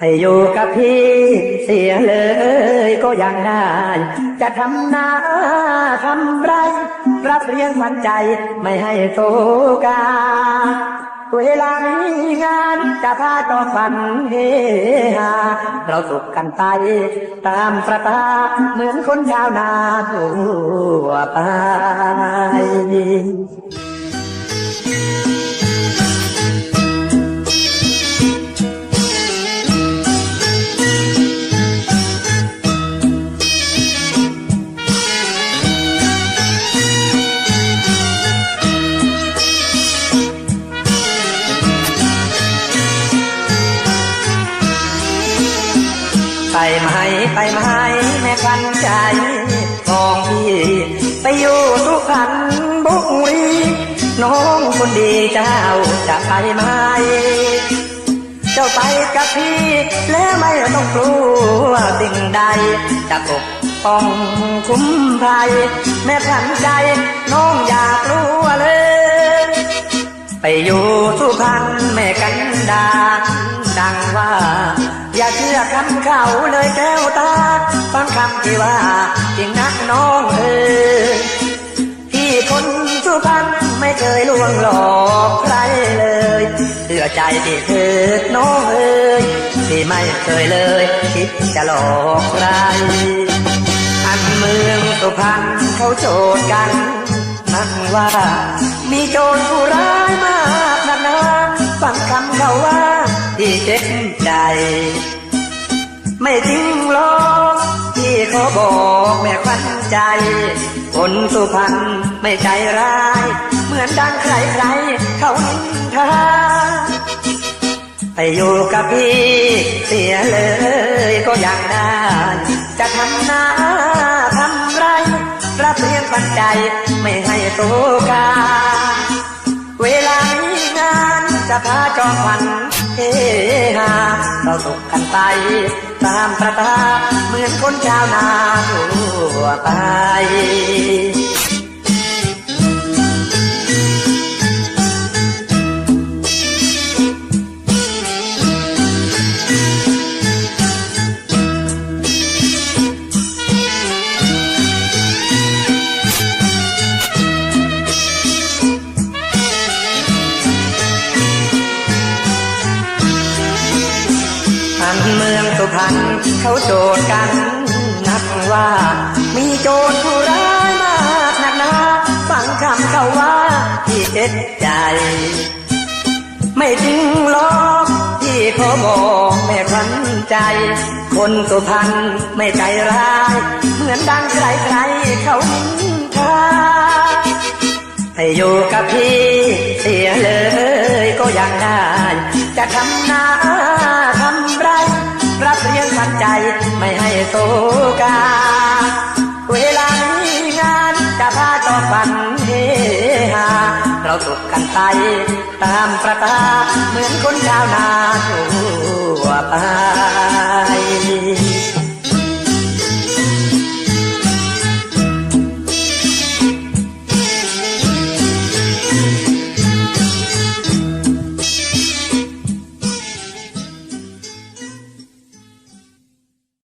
ให้อยู่กับพี่เสียเลยก็ยังได้ จะทำนาทำไร รับเลี้ยงมันใจไม่ให้โตกาเวลามีงานจะพาต่อฝันเฮฮาเราสุขกันไปตามประตาเหมือนคนชาวนาทั่วไป ไปไหมไปไหมแม่ควันใจมองพี่ไปอยู่ทุกขันบุรีน้องคนดีเจ้าจะไปไหมเจ้าไปกับพี่แล้วไม่ต้องกลัวสิ่งใดจะปกป้องคุ้มภัยแม่พันใจน้องอยากรู้เลย ไปอยู่สุพรรณแม่กันดาดังว่า อย่าเชื่อคำเขาเลยแก้วตาฟังคำที่ว่าจริงนักน้องเออที่คนสุพรรณไม่เคยลวงหลอกใครเลยเชื่อใจที่เธอน้องเอ้ยที่ไม่เคยเลย คิดจะหลอกใครอันเมืองสุพรรณเขาโจทย์กันนั่นว่า มีโจรผู้ร้ายมา เจ็บใจ ไม่จริงหรอกที่เขาบอกแม่ควันใจ คนสุพรรณไม่ใจร้าย เหมือนดังใครใครๆเขานินทาไปอยู่กับพี่เสียเลยก็ยังได้ จะทำนาทำไรรับเลี้ยงปันใจไม่ให้โตกาเวลามีงานจะพาจอมพัน เฮฮาเราสุขกันไป ตามประตาเหมือนคนชาวนาทั่วไป อันเมืองสุพรรณเขาโจทย์กันนักว่า มีโจรผู้ร้ายมากนักหนาฟังคำเขาว่าที่เจ็ดใจ ไม่จริงหรอกที่เขาบอกแม่ควันใจ คนสุพรรณไม่ใจร้าย เหมือนดังใครใครเขานินทาให้อยู่กับพี่เสียเลยก็ยังได้ จะทำหน้า โตกา เวลามีงานจะพาจอฝันเฮฮาเราสุขกันไป ตามประตาเหมือนคนชาวนาทั่วไป